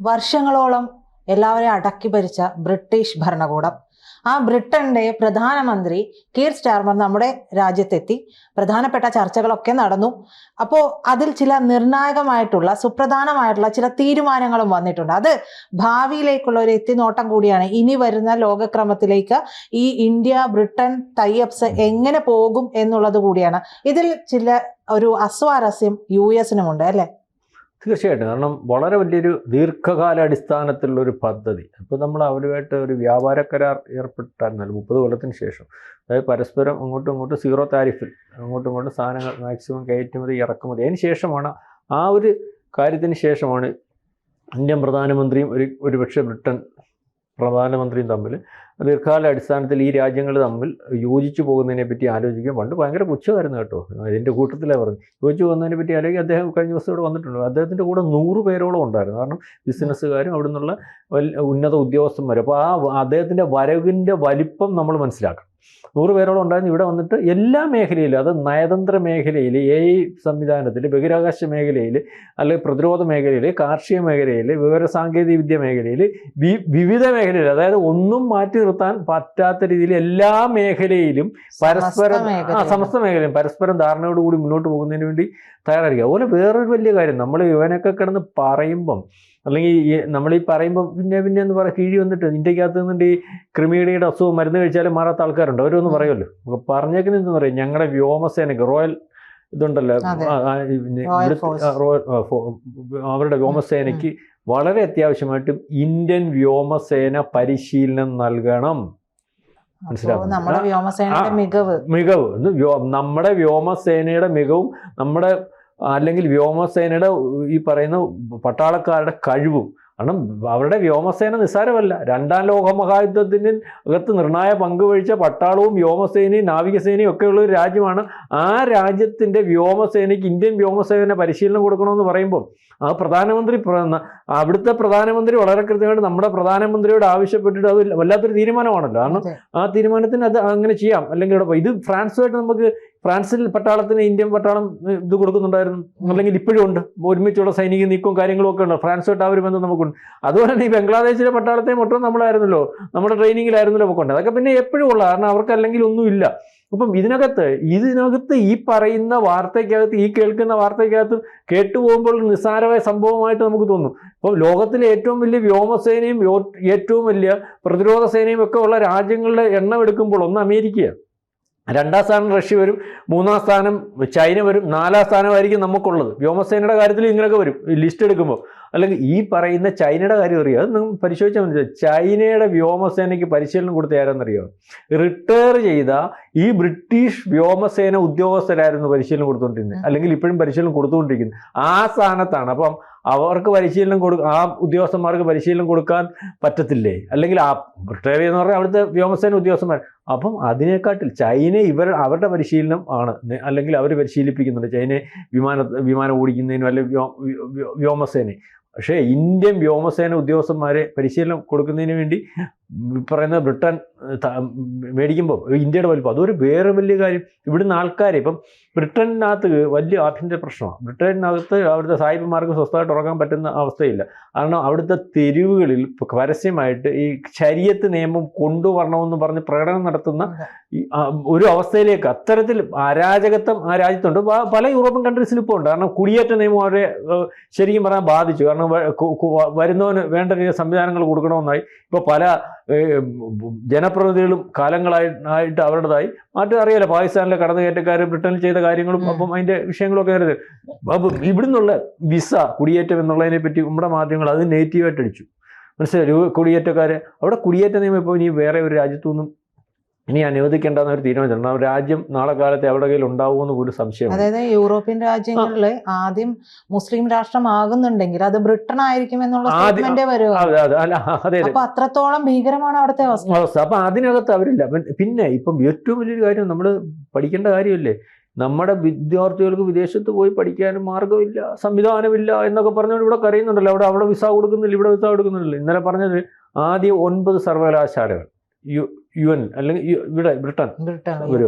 വർഷങ്ങളോളം എല്ലാവരെയും അടക്കി ഭരിച്ച ബ്രിട്ടീഷ് ഭരണകൂടം. ആ ബ്രിട്ടന്റെ പ്രധാനമന്ത്രി കീർ സ്റ്റാർമർ നമ്മുടെ രാജ്യത്തെത്തി. പ്രധാനപ്പെട്ട ചർച്ചകളൊക്കെ നടന്നു. അപ്പോൾ അതിൽ ചില നിർണായകമായിട്ടുള്ള സുപ്രധാനമായിട്ടുള്ള ചില തീരുമാനങ്ങളും വന്നിട്ടുണ്ട്. അത് ഭാവിയിലേക്കുള്ള ഒരു എത്തിനോട്ടം കൂടിയാണ് ഇനി വരുന്ന ലോകക്രമത്തിലേക്ക് ഈ ഇന്ത്യ ബ്രിട്ടൻ തയ്യപ്സ് എങ്ങനെ പോകും എന്നുള്ളത് കൂടിയാണ്. ഇതിൽ ചില ഒരു അസ്വാരസ്യം യു എസിനുമുണ്ട് അല്ലെ? തീർച്ചയായിട്ടും. കാരണം വളരെ വലിയൊരു ദീർഘകാല അടിസ്ഥാനത്തിലുള്ള ഒരു പദ്ധതി. അപ്പോൾ നമ്മൾ അവരുമായിട്ട് ഒരു വ്യാപാര കരാർ ഏർപ്പെട്ടായിരുന്നല്ലോ മുപ്പത് കൊല്ലത്തിന് ശേഷം. അതായത് പരസ്പരം അങ്ങോട്ടും ഇങ്ങോട്ടും സീറോ താരിഫിൽ അങ്ങോട്ടും ഇങ്ങോട്ടും സാധനങ്ങൾ മാക്സിമം കയറ്റുമതി ഇറക്കുമതി. അതിന് ശേഷമാണ് ആ ഒരു കാര്യത്തിന് ശേഷമാണ് ഇന്ത്യൻ പ്രധാനമന്ത്രിയും ഒരു ഒരുപക്ഷെ ബ്രിട്ടൻ പ്രധാനമന്ത്രിയും തമ്മിൽ ദീർഘകാല അടിസ്ഥാനത്തിൽ ഈ രാജ്യങ്ങൾ തമ്മിൽ യോജിച്ചു പോകുന്നതിനെ പറ്റി ആലോചിക്കുക പണ്ട് ഭയങ്കര പുച്ഛമായിരുന്നു കേട്ടോ. ഇതിന്റെ കൂട്ടത്തിലാണ് പറഞ്ഞു. യോജിച്ചു പോകുന്നതിനെ പറ്റി ആലോചിക്കുക അദ്ദേഹം കഴിഞ്ഞ ദിവസം ഇവിടെ വന്നിട്ടുണ്ട്. അദ്ദേഹത്തിന്റെ കൂടെ നൂറ് പേരോളം ഉണ്ടായിരുന്നു. കാരണം ബിസിനസ്സുകാരും അവിടെ നിന്നുള്ള ഉന്നത ഉദ്യോഗസ്ഥന്മാരും. അപ്പോൾ ആ അദ്ദേഹത്തിന്റെ വരവിന്റെ വലിപ്പം നമ്മൾ മനസ്സിലാക്കണം. നൂറ് പേരോളം ഉണ്ടായിരുന്നു. ഇവിടെ വന്നിട്ട് എല്ലാ മേഖലയിലും അത് നയതന്ത്ര മേഖലയിൽ എ ഐ സംവിധാനത്തിൽ ബഹിരാകാശ മേഖലയിൽ അല്ലെങ്കിൽ പ്രതിരോധ മേഖലയിൽ കാർഷിക മേഖലയിൽ വിവരസാങ്കേതിക വിദ്യ മേഖലയിൽ വിവിധ മേഖലയിൽ അതായത് ഒന്നും മാറ്റി നിർത്താൻ പറ്റാത്ത രീതിയിൽ എല്ലാ മേഖലയിലും പരസ്പരം ആ സമസ്ത മേഖലയും പരസ്പരം ധാരണയോടുകൂടി മുന്നോട്ട് പോകുന്നതിന് വേണ്ടി തയ്യാറായിരിക്കുക. അതുപോലെ വേറൊരു വലിയ കാര്യം നമ്മൾ ഇവനൊക്കെ കിടന്ന് പറയുമ്പം അല്ലെങ്കിൽ ഈ നമ്മൾ ഈ പറയുമ്പോൾ പിന്നെ പിന്നെ എന്ന് പറയാം കീഴി വന്നിട്ട് ഇന്ത്യക്കകത്ത് നിന്നിട്ട് ഈ ക്രിമിയുടെ അസുഖം മരുന്ന് കഴിച്ചാലും മാറാത്ത ആൾക്കാരുണ്ട്. അവരൊന്നും. പറയുമല്ലോ. അപ്പോൾ പറഞ്ഞേക്കുന്ന എന്താ പറയുക ഞങ്ങളുടെ വ്യോമസേനയ്ക്ക് റോയൽ ഇതുണ്ടല്ലോ റോയൽ അവരുടെ വ്യോമസേനയ്ക്ക് വളരെ അത്യാവശ്യമായിട്ടും ഇന്ത്യൻ വ്യോമസേന പരിശീലനം നൽകണം. മനസ്സിലാവും മികവ്. മികവ്. നമ്മുടെ വ്യോമസേനയുടെ മികവും നമ്മുടെ അല്ലെങ്കിൽ വ്യോമസേനയുടെ ഈ പറയുന്ന പട്ടാളക്കാരുടെ കഴിവും. കാരണം അവരുടെ വ്യോമസേന നിസ്സാരമല്ല. രണ്ടാം ലോക മഹായുദ്ധത്തിന് അകത്ത് നിർണായ പങ്ക് വഹിച്ച പട്ടാളവും വ്യോമസേനയും നാവികസേനയും ഒക്കെ ഉള്ള ഒരു രാജ്യമാണ്. ആ രാജ്യത്തിന്റെ വ്യോമസേനയ്ക്ക് ഇന്ത്യൻ വ്യോമസേന പരിശീലനം കൊടുക്കണമെന്ന് പറയുമ്പോൾ ആ പ്രധാനമന്ത്രി അവിടുത്തെ പ്രധാനമന്ത്രി വളരെ കൃത്യമായിട്ട് നമ്മുടെ പ്രധാനമന്ത്രിയോട് ആവശ്യപ്പെട്ടിട്ട് അത് വല്ലാത്തൊരു തീരുമാനമാണല്ലോ. കാരണം ആ തീരുമാനത്തിന് അത് അങ്ങനെ ചെയ്യാം. അല്ലെങ്കിൽ ഇത് ഫ്രാൻസുമായിട്ട് നമുക്ക് ഫ്രാൻസിൽ പട്ടാളത്തിന് ഇന്ത്യൻ പട്ടാളം ഇത് കൊടുക്കുന്നുണ്ടായിരുന്നു. അല്ലെങ്കിൽ ഇപ്പോഴും ഉണ്ട്. ഒരുമിച്ചുള്ള സൈനിക നീക്കവും കാര്യങ്ങളും ഒക്കെ ഉണ്ട്. ഫ്രാൻസുമായിട്ട് ആ ഒരു ബന്ധം നമുക്കുണ്ട്. അതുപോലെ തന്നെ ഈ ബംഗ്ലാദേശിലെ പട്ടാളത്തെ മൊത്തം നമ്മളായിരുന്നല്ലോ. നമ്മുടെ ട്രെയിനിങ്ങിലായിരുന്നല്ലോ ഒക്കെ ഉണ്ട് അതൊക്കെ പിന്നെ എപ്പോഴും ഉള്ള കാരണം അവർക്ക് അല്ലെങ്കിൽ ഒന്നുമില്ല അപ്പം ഇതിനകത്ത് ഇതിനകത്ത് ഈ പറയുന്ന വാർത്തയ്ക്കകത്ത് ഈ കേൾക്കുന്ന വാർത്തയ്ക്കകത്ത് കേട്ടുപോകുമ്പോൾ നിസ്സാരമായ സംഭവമായിട്ട് നമുക്ക് തോന്നും. ഇപ്പം ലോകത്തിലെ ഏറ്റവും വലിയ വ്യോമസേനയും ഏറ്റവും വലിയ പ്രതിരോധ സേനയും ഒക്കെ ഉള്ള രാജ്യങ്ങളുടെ എണ്ണം എടുക്കുമ്പോൾ ഒന്ന് അമേരിക്കയാണ്. രണ്ടാം സ്ഥാനം റഷ്യ വരും മൂന്നാം സ്ഥാനം ചൈന വരും നാലാം സ്ഥാനമായിരിക്കും നമുക്കുള്ളത്. വ്യോമസേനയുടെ കാര്യത്തിൽ ഇങ്ങനെയൊക്കെ വരും. ലിസ്റ്റ് എടുക്കുമ്പോൾ. അല്ലെങ്കിൽ ഈ പറയുന്ന ചൈനയുടെ കാര്യം അറിയാം? അത് നിങ്ങൾ പരിശോധിച്ചാൽ മനസ്സിലായി ചൈനയുടെ വ്യോമസേനയ്ക്ക് പരിശീലനം കൊടുത്ത ആരാന്നറിയോ? റിട്ടയർ ചെയ്ത ഈ ബ്രിട്ടീഷ് വ്യോമസേന ഉദ്യോഗസ്ഥരായിരുന്നു പരിശീലനം കൊടുത്തുകൊണ്ടിരുന്നത്. അല്ലെങ്കിൽ ഇപ്പോഴും പരിശീലനം കൊടുത്തുകൊണ്ടിരിക്കുന്നത്. ആ സ്ഥാനത്താണ്. അപ്പം അവർക്ക് പരിശീലനം കൊടു ആ ഉദ്യോഗസ്ഥന്മാർക്ക് പരിശീലനം കൊടുക്കാൻ പറ്റത്തില്ലേ? അല്ലെങ്കിൽ ആ റിട്ടയർ എന്ന് പറഞ്ഞാൽ അവിടുത്തെ വ്യോമസേന ഉദ്യോഗസ്ഥന്മാർ. അപ്പം അതിനെക്കാട്ടിൽ ചൈന ഇവർ അവരുടെ പരിശീലനം ആണ്. അല്ലെങ്കിൽ അവർ പരിശീലിപ്പിക്കുന്നുണ്ട്. ചൈനയെ വിമാന വിമാനം ഓടിക്കുന്നതിനും അല്ലെങ്കിൽ വ്യോ- വ്യോ- വ്യോമസേനയെ. പക്ഷേ ഇന്ത്യൻ വ്യോമസേന ഉദ്യോഗസ്ഥന്മാരെ പരിശീലനം കൊടുക്കുന്നതിന് വേണ്ടി പറയുന്ന ബ്രിട്ടൻ മേടിക്കുമ്പോൾ ഇന്ത്യയുടെ വലിപ്പം അതൊരു വേറെ വലിയ കാര്യം. ഇവിടുന്ന് ആൾക്കാർ ഇപ്പം ബ്രിട്ടനകത്ത് വലിയ ആഭ്യന്തര പ്രശ്നമാണ് ബ്രിട്ടനകത്ത് അവിടുത്തെ സായിപ്പന്മാർക്ക് സ്വസ്ഥമായിട്ട് ഉറങ്ങാൻ പറ്റുന്ന അവസ്ഥയില്ല. കാരണം അവിടുത്തെ തെരുവുകളിൽ പരസ്യമായിട്ട് ഈ ശരീരത്ത് നിയമം കൊണ്ടുവരണമെന്ന് പറഞ്ഞ് പ്രകടനം നടത്തുന്ന ഒരു അവസ്ഥയിലേക്ക് അത്തരത്തിൽ അരാജകത്വം ആ രാജ്യത്തുണ്ട്. പല യൂറോപ്യൻ കൺട്രീസിലും ഇപ്പോൾ ഉണ്ട്. കാരണം കുടിയേറ്റ നിയമം അവരെ ശരിക്കും പറഞ്ഞാൽ ബാധിച്ചു. കാരണം വരുന്നവന് വേണ്ട രീതിയിൽ സംവിധാനങ്ങൾ കൊടുക്കണമെന്നായി ഇപ്പോൾ പല ജനപ്രതിനിധികളും കാലങ്ങളായി ആയിട്ട് അവരുടേതായി. മാറ്റം അറിയാലോ പാകിസ്ഥാനിലെ കടന്നുകയറ്റക്കാർ ബ്രിട്ടനിൽ ചെയ്ത കാര്യങ്ങളും അപ്പം അതിന്റെ വിഷയങ്ങളൊക്കെ നേരത്തെ അപ്പം ഇവിടുന്നുള്ള വിസ കുടിയേറ്റം എന്നുള്ളതിനെ പറ്റി നമ്മുടെ മാധ്യമങ്ങൾ അത് നെഗറ്റീവായിട്ട് അടിച്ചു മനസ്സിലായി? കുടിയേറ്റക്കാരെ അവിടെ കുടിയേറ്റ നിയമം ഇപ്പോൾ ഇനി വേറെ ഒരു രാജ്യത്തുനിന്നും ഇനി അനുവദിക്കേണ്ടെന്ന് ഒരു തീരുമാനിച്ചിട്ടുണ്ട് രാജ്യം നാളെ കാലത്ത് അവരുടെ കയ്യിൽ ഉണ്ടാവുമെന്ന് പോലും സംശയം അതായത് യൂറോപ്യൻ രാജ്യങ്ങളിൽ ആദ്യം മുസ്ലിം രാഷ്ട്രമാകുന്നുണ്ടെങ്കിൽ അത് ബ്രിട്ടൻ ആയിരിക്കും എന്നുള്ള സ്റ്റേറ്റ്മെന്റ് അത്രത്തോളം ഭീകരമാണ് അവിടുത്തെ അവസ്ഥ. അപ്പൊ അതിനകത്ത് അവരില്ല. പിന്നെ ഇപ്പം ഏറ്റവും വലിയൊരു കാര്യം നമ്മൾ പഠിക്കേണ്ട കാര്യമല്ലേ? നമ്മുടെ വിദ്യാർത്ഥികൾക്ക് വിദേശത്ത് പോയി പഠിക്കാനും മാർഗമില്ല സംവിധാനമില്ല എന്നൊക്കെ പറഞ്ഞുകൊണ്ട് ഇവിടെ കരയുന്നുണ്ടല്ലോ. അവിടെ അവിടെ വിസ കൊടുക്കുന്നില്ല ഇവിടെ വിസ കൊടുക്കുന്നില്ല ഇന്നലെ പറഞ്ഞത് ആദ്യം ഒൻപത് സർവകലാശാലകൾ. യു യു എൻ അല്ലെങ്കിൽ ഇവിടെ ബ്രിട്ടൻ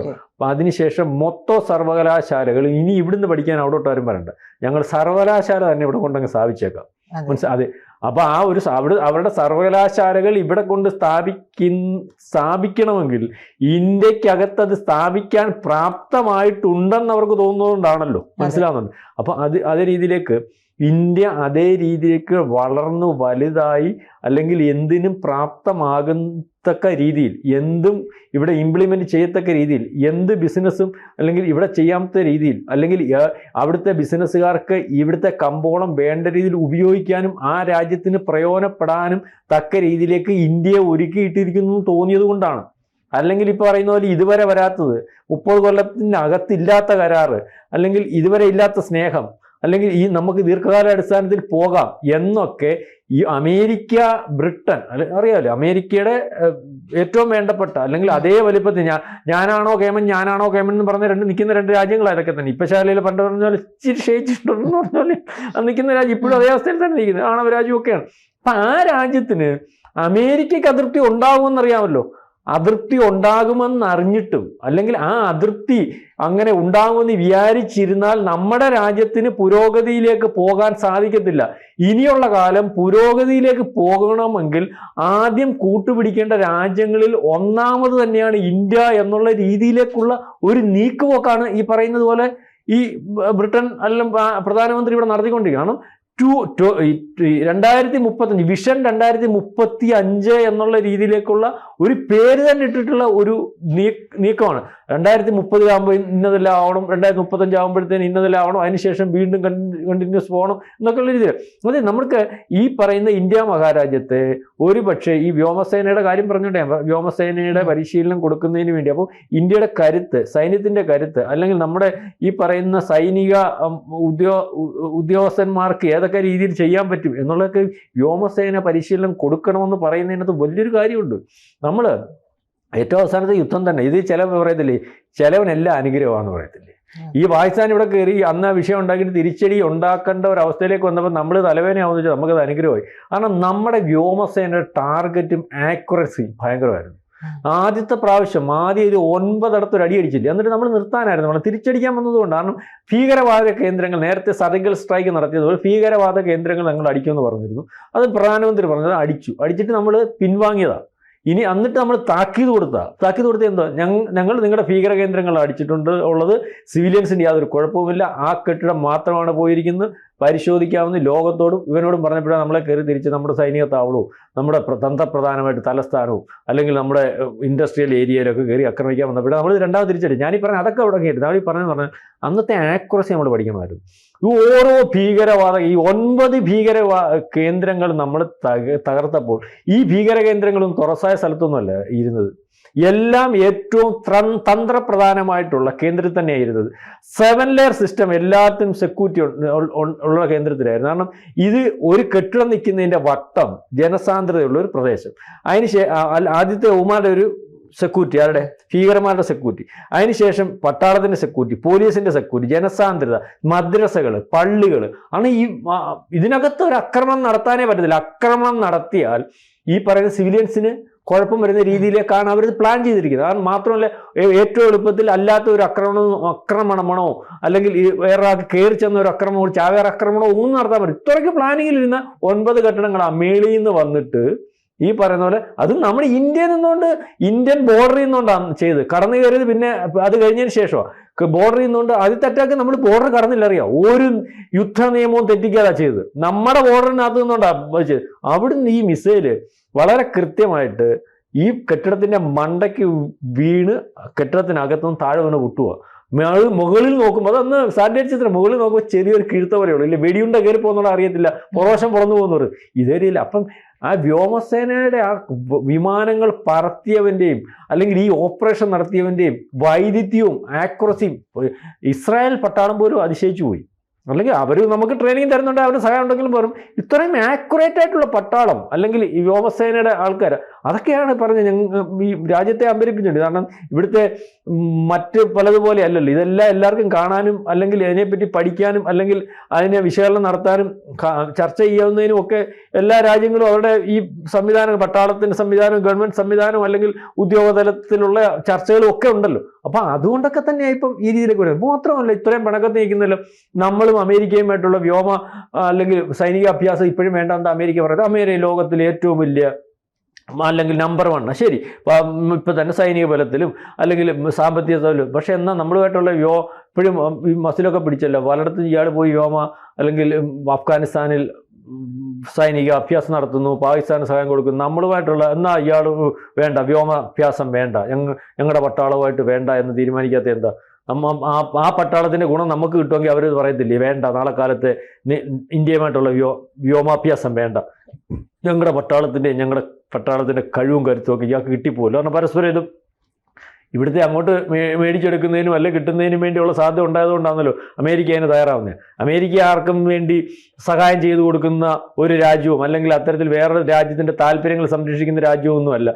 UK. അപ്പം അതിനുശേഷം മൊത്തം സർവകലാശാലകൾ ഇനി ഇവിടുന്ന് പഠിക്കാൻ അവിടോട്ട് ആരും വരണ്ട. ഞങ്ങൾ സർവകലാശാല തന്നെ ഇവിടെ കൊണ്ടങ്ങ് സ്ഥാപിച്ചേക്കാം. മനസ്സിലാ അതെ. അപ്പൊ ആ ഒരു അവിടെ അവരുടെ സർവകലാശാലകൾ ഇവിടെ കൊണ്ട് സ്ഥാപിക്കുന്ന സ്ഥാപിക്കണമെങ്കിൽ ഇന്ത്യക്കകത്ത് അത് സ്ഥാപിക്കാൻ പ്രാപ്തമായിട്ടുണ്ടെന്ന് അവർക്ക് തോന്നുന്നതുകൊണ്ടാണല്ലോ. മനസ്സിലാവുന്നുണ്ട്. അപ്പൊ അത് അതേ രീതിയിലേക്ക് ഇന്ത്യ അതേ രീതിയിലേക്ക് വളർന്നു വലുതായി അല്ലെങ്കിൽ എന്തിനും പ്രാപ്തമാകത്തക്ക രീതിയിൽ എന്തും ഇവിടെ ഇംപ്ലിമെന്റ് ചെയ്യത്തക്ക രീതിയിൽ എന്ത് ബിസിനസ്സും അല്ലെങ്കിൽ ഇവിടെ ചെയ്യാത്ത രീതിയിൽ അല്ലെങ്കിൽ അവിടുത്തെ ബിസിനസ്സുകാർക്ക് ഇവിടുത്തെ കമ്പോളം വേണ്ട രീതിയിൽ ഉപയോഗിക്കാനും ആ രാജ്യത്തിന് പ്രയോജനപ്പെടാനും തക്ക രീതിയിലേക്ക് ഇന്ത്യയെ ഒരുക്കിയിട്ടിരിക്കുന്നു എന്ന് തോന്നിയത് കൊണ്ടാണ്. അല്ലെങ്കിൽ ഇപ്പോൾ പറയുന്ന പോലെ ഇതുവരെ വരാത്തത് മുപ്പത് കൊല്ലത്തിനകത്തില്ലാത്ത കരാറ് അല്ലെങ്കിൽ ഇതുവരെ ഇല്ലാത്ത സ്നേഹം അല്ലെങ്കിൽ ഈ നമുക്ക് ദീർഘകാല അടിസ്ഥാനത്തിൽ പോകാം എന്നൊക്കെ ഈ അമേരിക്ക ബ്രിട്ടൻ അല്ലെ അറിയാമല്ലോ അമേരിക്കയുടെ ഏറ്റവും വേണ്ടപ്പെട്ട അല്ലെങ്കിൽ അതേ വലിപ്പത്തിൽ ഞാൻ ഞാനാണോ കേമൻ ഞാനാണോ കേമൻ എന്ന് പറഞ്ഞ രണ്ട് നിൽക്കുന്ന രണ്ട് രാജ്യങ്ങൾ അതൊക്കെ തന്നെ. ഇപ്പം ശാലയിൽ പണ്ട് പറഞ്ഞ പോലെ ഇച്ചിരി ക്ഷയിച്ചിട്ടുണ്ടെന്ന് പറഞ്ഞ പോലെ നിൽക്കുന്ന രാജ്യം ഇപ്പോഴും അതേ അവസ്ഥയിൽ തന്നെ നിൽക്കുന്നത്. ആണവ രാജ്യമൊക്കെയാണ്. അപ്പം ആ രാജ്യത്തിന് അമേരിക്കയ്ക്ക് അതൃപ്തി ഉണ്ടാകുമെന്നറിയാമല്ലോ അതൃപ്തി ഉണ്ടാകുമെന്നറിഞ്ഞിട്ടും അല്ലെങ്കിൽ ആ അതൃപ്തി അങ്ങനെ ഉണ്ടാകുമെന്ന് വിചാരിച്ചിരുന്നാൽ നമ്മുടെ രാജ്യത്തിന് പുരോഗതിയിലേക്ക് പോകാൻ സാധിക്കത്തില്ല. ഇനിയുള്ള കാലം പുരോഗതിയിലേക്ക് പോകണമെങ്കിൽ ആദ്യം കൂട്ടുപിടിക്കേണ്ട രാജ്യങ്ങളിൽ ഒന്നാമത് തന്നെയാണ് ഇന്ത്യ എന്നുള്ള രീതിയിലേക്കുള്ള ഒരു നീക്കുപോക്കാണ് ഈ പറയുന്നത് പോലെ ഈ ബ്രിട്ടൻ അല്ല പ്രധാനമന്ത്രി ഇവിടെ നടത്തിക്കൊണ്ടിരിക്കുക കാരണം ടു ടു രണ്ടായിരത്തി മുപ്പത്തഞ്ച് വിഷൻ രണ്ടായിരത്തി മുപ്പത്തി അഞ്ച് എന്നുള്ള രീതിയിലേക്കുള്ള ഒരു പേര് തന്നെ ഇട്ടിട്ടുള്ള ഒരു നീക്കമാണ്. രണ്ടായിരത്തി മുപ്പതിലാകുമ്പോൾ ഇന്നതെല്ലാം ആവണം. രണ്ടായിരത്തി മുപ്പത്തഞ്ച് ആകുമ്പോഴത്തേന് ഇന്നതെല്ലാം ആവണം. അതിനുശേഷം വീണ്ടും കണ്ടിന്യൂസ് പോകണം എന്നൊക്കെയുള്ള രീതിയിൽ. അതെ നമുക്ക് ഈ പറയുന്ന ഇന്ത്യ മഹാരാജ്യത്തെ ഒരു പക്ഷേ ഈ വ്യോമസേനയുടെ കാര്യം പറഞ്ഞോട്ടെ. വ്യോമസേനയുടെ പരിശീലനം കൊടുക്കുന്നതിന് വേണ്ടി. അപ്പോൾ ഇന്ത്യയുടെ കരുത്ത് സൈന്യത്തിന്റെ കരുത്ത് അല്ലെങ്കിൽ നമ്മുടെ ഈ പറയുന്ന സൈനിക ഉദ്യോ ഉദ്യോഗസ്ഥന്മാർക്ക് ഏതൊക്കെ രീതിയിൽ ചെയ്യാൻ പറ്റും എന്നുള്ളതൊക്കെ വ്യോമസേന പരിശീലനം കൊടുക്കണമെന്ന് പറയുന്നതിനകത്ത് വലിയൊരു കാര്യമുണ്ട്. നമ്മൾ ഏറ്റവും അവസാനത്തെ യുദ്ധം തന്നെ. ഇത് ചില പറയത്തില്ലേ ചിലവനെല്ലാം അനുഗ്രഹമാണെന്ന് പറയത്തില്ലേ. ഈ പാകിസ്ഥാൻ ഇവിടെ കയറി അന്ന് ആ വിഷയം ഉണ്ടാക്കിയിട്ട് തിരിച്ചടി ഉണ്ടാക്കേണ്ട ഒരു അവസ്ഥയിലേക്ക് വന്നപ്പോൾ നമ്മൾ തലവേദനയാവുന്ന വെച്ചാൽ നമുക്കത് അനുഗ്രഹമായി. കാരണം നമ്മുടെ വ്യോമസേനയുടെ ടാർഗറ്റും ആക്യുറസിയും ഭയങ്കരമായിരുന്നു. ആദ്യത്തെ പ്രാവശ്യം ആദ്യം ഒരു ഒൻപതിടത്ത് ഒരു അടി അടിച്ചില്ല. എന്നിട്ട് നമ്മൾ നിർത്താനായിരുന്നു. നമ്മൾ തിരിച്ചടിക്കാൻ വന്നതുകൊണ്ട് കാരണം ഭീകരവാദ കേന്ദ്രങ്ങൾ നേരത്തെ സർജിക്കൽ സ്ട്രൈക്ക് നടത്തിയതുപോലെ ഭീകരവാദ കേന്ദ്രങ്ങൾ ഞങ്ങൾ അടിക്കുമെന്ന് പറഞ്ഞിരുന്നു. അത് പ്രധാനമന്ത്രി പറഞ്ഞത് അടിച്ചു. അടിച്ചിട്ട് നമ്മൾ പിൻവാങ്ങിയതാണ്. ഇനി എന്നിട്ട് നമ്മൾ താക്കീത് കൊടുത്താ. താക്കീത് കൊടുത്ത എന്തോ? ഞങ്ങൾ നിങ്ങളുടെ ഭീകര കേന്ദ്രങ്ങൾ അടിച്ചിട്ടുണ്ട് ഉള്ളത് സിവിലിയൻസിന് യാതൊരു കുഴപ്പവുമില്ല. ആ കെട്ടിടം മാത്രമാണ് പോയിരിക്കുന്നത്. പരിശോധിക്കാവുന്ന ലോകത്തോടും ഇവനോടും പറഞ്ഞപ്പോഴാണ് നമ്മളെ കയറി തിരിച്ച് നമ്മുടെ സൈനിക താവളവും നമ്മുടെ പ്ര- തന്ത്രപ്രധാനമായിട്ട് തലസ്ഥാനവും അല്ലെങ്കിൽ നമ്മുടെ ഇൻഡസ്ട്രിയൽ ഏരിയയിലൊക്കെ കയറി ആക്രമിക്കാൻ വന്നപ്പോൾ നമ്മൾ രണ്ടാമത് തിരിച്ചടി. ഞാനീ പറഞ്ഞ അതൊക്കെ അവിടെ കേട്ടു ഞാൻ ഈ പറഞ്ഞു പറഞ്ഞാൽ അന്നത്തെ ആക്യുറസി നമ്മൾ പഠിക്കണമായിരുന്നു. ഈ ഓരോ ഭീകരവാദ ഈ ഒൻപത് ഭീകര കേന്ദ്രങ്ങൾ നമ്മൾ തകർത്തപ്പോൾ ഈ ഭീകര കേന്ദ്രങ്ങളും തുറസായ സ്ഥലത്തൊന്നുമല്ല ഇരുന്നത്. എല്ലാം ഏറ്റവും തന്ത്രപ്രധാനമായിട്ടുള്ള കേന്ദ്രത്തിൽ തന്നെയായിരുന്നത് സെവൻ ലെയർ സിസ്റ്റം എല്ലാത്തിനും സെക്യൂരിറ്റി ഉള്ള കേന്ദ്രത്തിലായിരുന്നു. കാരണം ഇത് ഒരു കെട്ടിടം നിൽക്കുന്നതിന്റെ വട്ടം ജനസാന്ദ്രതയുള്ള ഒരു പ്രദേശം. അതിന് ആദ്യത്തെ ഉമാരുടെ ഒരു സെക്യൂരിറ്റി ആരുടെ? ഭീകരന്മാരുടെ സെക്യൂരിറ്റി അതിനുശേഷം പട്ടാളത്തിന്റെ സെക്യൂരിറ്റി പോലീസിന്റെ സെക്യൂരിറ്റി ജനസാന്ദ്രത മദ്രസകൾ പള്ളികൾ ആണ് ഈ ഇതിനകത്ത് ഒരു ആക്രമണം നടത്താനേ പറ്റത്തില്ല. ആക്രമണം നടത്തിയാൽ ഈ പറയുന്ന സിവിലിയൻസിന് കുഴപ്പം വരുന്ന രീതിയിലേക്കാണ് അവർ പ്ലാൻ ചെയ്തിരിക്കുന്നത്. കാരണം മാത്രമല്ല ഏറ്റവും എളുപ്പത്തിൽ അല്ലാത്ത ഒരു ആക്രമണം ആക്രമണമാണോ അല്ലെങ്കിൽ വേറെ ആൾക്ക് കയറി ചെന്ന ഒരു ആക്രമണമോ ചാവേർ ആക്രമണമോ ഒന്നും നടത്താൻ പറ്റും ഇത്രയ്ക്ക് പ്ലാനിങ്ങിൽ ഇരുന്ന ഒൻപത് കെട്ടിടങ്ങളാണ് മേളിയിൽ നിന്ന് വന്നിട്ട് ഈ പറയുന്ന പോലെ അതും നമ്മുടെ ഇന്ത്യയിൽ നിന്നുകൊണ്ട് ഇന്ത്യൻ ബോർഡറിൽ നിന്നുകൊണ്ടാണ് ചെയ്ത്. കടന്നു കയറിയത് പിന്നെ അത് കഴിഞ്ഞതിന് ശേഷമാണ് ബോർഡറിൽ നിന്നുകൊണ്ട് ആദ്യത്തെ അറ്റാക്ക് നമ്മൾ ബോർഡർ കടന്നില്ല അറിയാം? ഒരു യുദ്ധ നിയമവും തെറ്റിക്കാതാ ചെയ്തത്. നമ്മുടെ ബോർഡറിനകത്ത് നിന്നുകൊണ്ടാണ് ചെയ്തത്. അവിടുന്ന് ഈ മിസൈൽ വളരെ കൃത്യമായിട്ട് ഈ കെട്ടിടത്തിന്റെ മണ്ടയ്ക്ക് വീണ് കെട്ടിടത്തിനകത്തുനിന്ന് താഴെ വീണ് പൊട്ടുക മുകളിൽ നോക്കുമ്പോൾ അതൊന്ന് സാറ്റലൈറ്റ് ചിത്രം മുകളിൽ നോക്കുമ്പോൾ ചെറിയൊരു കിഴുത്ത പോലെയുള്ളൂ. ഇല്ല? വെടിയുണ്ട കയറി പോകുന്നുള്ള അറിയത്തില്ല. പുറവശം പുറന്നു പോകുന്നവർ ഇതേ രീതിയിൽ അപ്പം ആ വ്യോമസേനയുടെ ആ വിമാനങ്ങൾ പറത്തിയവന്റെയും അല്ലെങ്കിൽ ഈ ഓപ്പറേഷൻ നടത്തിയവന്റെയും വൈദ്യുതിയും ആക്യുറസിയും ഇസ്രായേൽ പട്ടാളം പോലും അതിശയിച്ചു പോയി. അല്ലെങ്കിൽ അവർ നമുക്ക് ട്രെയിനിങ് തരുന്നുണ്ട് അവരുടെ സഹായം ഉണ്ടെങ്കിലും പോലും ഇത്രയും ആക്യുറേറ്റ് ആയിട്ടുള്ള പട്ടാളം അല്ലെങ്കിൽ ഈ വ്യോമസേനയുടെ ആൾക്കാർ അതൊക്കെയാണ് പറഞ്ഞത് ഞങ്ങൾ ഈ രാജ്യത്തെ അമ്പരിപ്പിച്ചിട്ടുണ്ട് കാരണം ഇവിടുത്തെ മറ്റ് പലതുപോലെ അല്ലല്ലോ. ഇതെല്ലാം എല്ലാവർക്കും കാണാനും അല്ലെങ്കിൽ അതിനെപ്പറ്റി പഠിക്കാനും അല്ലെങ്കിൽ അതിനെ വിശകലനം നടത്താനും ചർച്ച ചെയ്യാവുന്നതിനും ഒക്കെ എല്ലാ രാജ്യങ്ങളും അവരുടെ ഈ സംവിധാനം പട്ടാളത്തിന്റെ സംവിധാനം ഗവൺമെന്റ് സംവിധാനം അല്ലെങ്കിൽ ഉദ്യോഗതലത്തിലുള്ള ചർച്ചകളും ഒക്കെ ഉണ്ടല്ലോ. അപ്പോൾ അതുകൊണ്ടൊക്കെ തന്നെയാണ് ഇപ്പം ഈ രീതിയിലേക്ക് വരുന്നത്. മാത്രമല്ല ഇത്രയും പണക്കത്ത് നിൽക്കുന്നല്ലോ നമ്മൾ നമ്മളും അമേരിക്കയുമായിട്ടുള്ള വ്യോമ അല്ലെങ്കിൽ സൈനിക അഭ്യാസം ഇപ്പോഴും വേണ്ടെന്ന് അമേരിക്ക പറയുന്നത്? അമേരിക്ക ലോകത്തിലെ ഏറ്റവും വലിയ അല്ലെങ്കിൽ നമ്പർ വൺ ശരി. ഇപ്പം തന്നെ സൈനിക ബലത്തിലും അല്ലെങ്കിൽ സാമ്പത്തിക തലത്തിലും പക്ഷേ എന്നാൽ നമ്മളുമായിട്ടുള്ള വ്യോ ഇപ്പോഴും ഈ മസിലൊക്കെ പിടിച്ചല്ലോ. പലയിടത്തും ഇയാൾ പോയി വ്യോമ അല്ലെങ്കിൽ അഫ്ഗാനിസ്ഥാനിൽ സൈനിക അഭ്യാസം നടത്തുന്നു പാകിസ്ഥാന് സഹായം കൊടുക്കുന്നു. നമ്മളുമായിട്ടുള്ള എന്നാൽ ഇയാൾ വേണ്ട. വ്യോമാഭ്യാസം വേണ്ട. ഞങ്ങ ഞങ്ങളുടെ പട്ടാളവുമായിട്ട് വേണ്ട എന്ന് തീരുമാനിക്കാത്ത എന്താ? ആ ആ പട്ടാളത്തിന്റെ ഗുണം നമുക്ക് കിട്ടുമെങ്കിൽ അവർ പറയത്തില്ലേ വേണ്ട നാളെ കാലത്ത് ഇന്ത്യയുമായിട്ടുള്ള വ്യോ വ്യോമാഭ്യാസം വേണ്ട. ഞങ്ങളുടെ പട്ടാളത്തിന്റെ ഞങ്ങളുടെ പട്ടാളത്തിന്റെ കഴിവും കരുത്തുമൊക്കെ ഇയാൾക്ക് കിട്ടിപ്പോലും കാരണം പരസ്പരം ഇത് ഇവിടുത്തെ അങ്ങോട്ട് മേടിച്ചെടുക്കുന്നതിനും അല്ലെ കിട്ടുന്നതിനും വേണ്ടിയുള്ള സാധ്യത ഉണ്ടായതുകൊണ്ടാണല്ലോ അമേരിക്ക അതിന് തയ്യാറാവുന്നത്. അമേരിക്ക ആർക്കും വേണ്ടി സഹായം ചെയ്തു കൊടുക്കുന്ന ഒരു രാജ്യവും അല്ലെങ്കിൽ അത്തരത്തിൽ വേറെ രാജ്യത്തിന്റെ താല്പര്യങ്ങൾ സംരക്ഷിക്കുന്ന രാജ്യമൊന്നുമല്ല.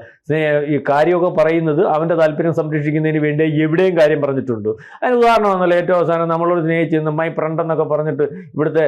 ഈ കാര്യമൊക്കെ പറയുന്നത് അവന്റെ താല്പര്യം സംരക്ഷിക്കുന്നതിന് വേണ്ടി എവിടെയും കാര്യം പറഞ്ഞിട്ടുണ്ട്. അതിന് ഉദാഹരണമാണല്ലോ ഏറ്റവും അവസാനം നമ്മളോട് സ്നേഹിച്ചിരുന്ന മൈ ഫ്രണ്ട് എന്നൊക്കെ പറഞ്ഞിട്ട് ഇവിടുത്തെ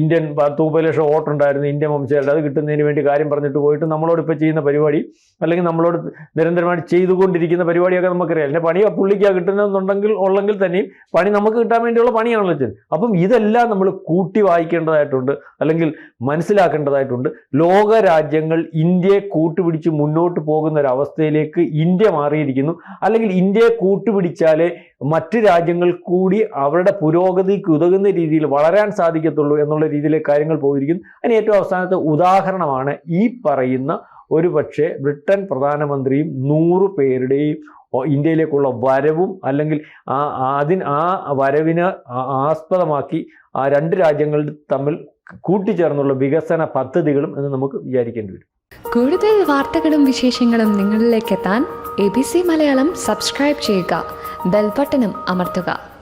ഇന്ത്യൻ തൂപ്പ ലക്ഷം ഓട്ടുണ്ടായിരുന്നു ഇന്ത്യൻ വംശജരുടെ അത് കിട്ടുന്നതിന് വേണ്ടി കാര്യം പറഞ്ഞിട്ട് പോയിട്ട് നമ്മളോട് ഇപ്പോൾ ചെയ്യുന്ന പരിപാടി അല്ലെങ്കിൽ നമ്മളോട് നിരന്തരമായിട്ട് ചെയ്തുകൊണ്ടിരിക്കുന്ന പരിപാടിയൊക്കെ നമുക്കറിയാം. എന്റെ പണി ആ പുള്ളിക്കാ കിട്ടുന്നതെന്നുണ്ടെങ്കിൽ ഉള്ളെങ്കിൽ തന്നെയും പണി നമുക്ക് കിട്ടാൻ വേണ്ടിയുള്ള പണിയാണല്ലോ ചെയ്യുന്നത് അപ്പം ഇതെല്ലാം നമ്മൾ കൂട്ടി വായിക്കേണ്ടതായിട്ടുണ്ട് അല്ലെങ്കിൽ മനസ്സിലാക്കേണ്ടതായിട്ടുണ്ട്. ലോക രാജ്യങ്ങൾ ഇന്ത്യയെ കൂട്ടുപിടിച്ച് മുന്നോട്ട് പോകുന്ന ഒരു അവസ്ഥയിലേക്ക് ഇന്ത്യ മാറിയിരിക്കുന്നു. അല്ലെങ്കിൽ ഇന്ത്യയെ കൂട്ടുപിടിച്ചാലേ മറ്റ് രാജ്യങ്ങൾ കൂടി അവരുടെ പുരോഗതിക്ക് ഉതകുന്ന രീതിയിൽ വളരാൻ സാധിക്കത്തുള്ളൂ എന്നുള്ള രീതിയിലെ കാര്യങ്ങൾ പോയിരിക്കുന്നു. അതിന് ഏറ്റവും അവസാനത്തെ ഉദാഹരണമാണ് ഈ പറയുന്ന ഒരു പക്ഷേ ബ്രിട്ടൻ പ്രധാനമന്ത്രിയും നൂറ് പേരുടെയും ഇന്ത്യയിലേക്കുള്ള വരവും അല്ലെങ്കിൽ ആ അതിന് ആ വരവിന് ആസ്പദമാക്കി ആ രണ്ട് രാജ്യങ്ങൾ തമ്മിൽ കൂട്ടിച്ചേർന്നുള്ള വികസന പദ്ധതികളും എന്ന് നമുക്ക് വിചാരിക്കേണ്ടി വരും. കൂടുതൽ വാർത്തകളും വിശേഷങ്ങളും നിങ്ങളിലേക്ക് എത്താൻ A B C Malayalam subscribe ചെയ്യുക. ബെൽബട്ടനും അമർത്തുക.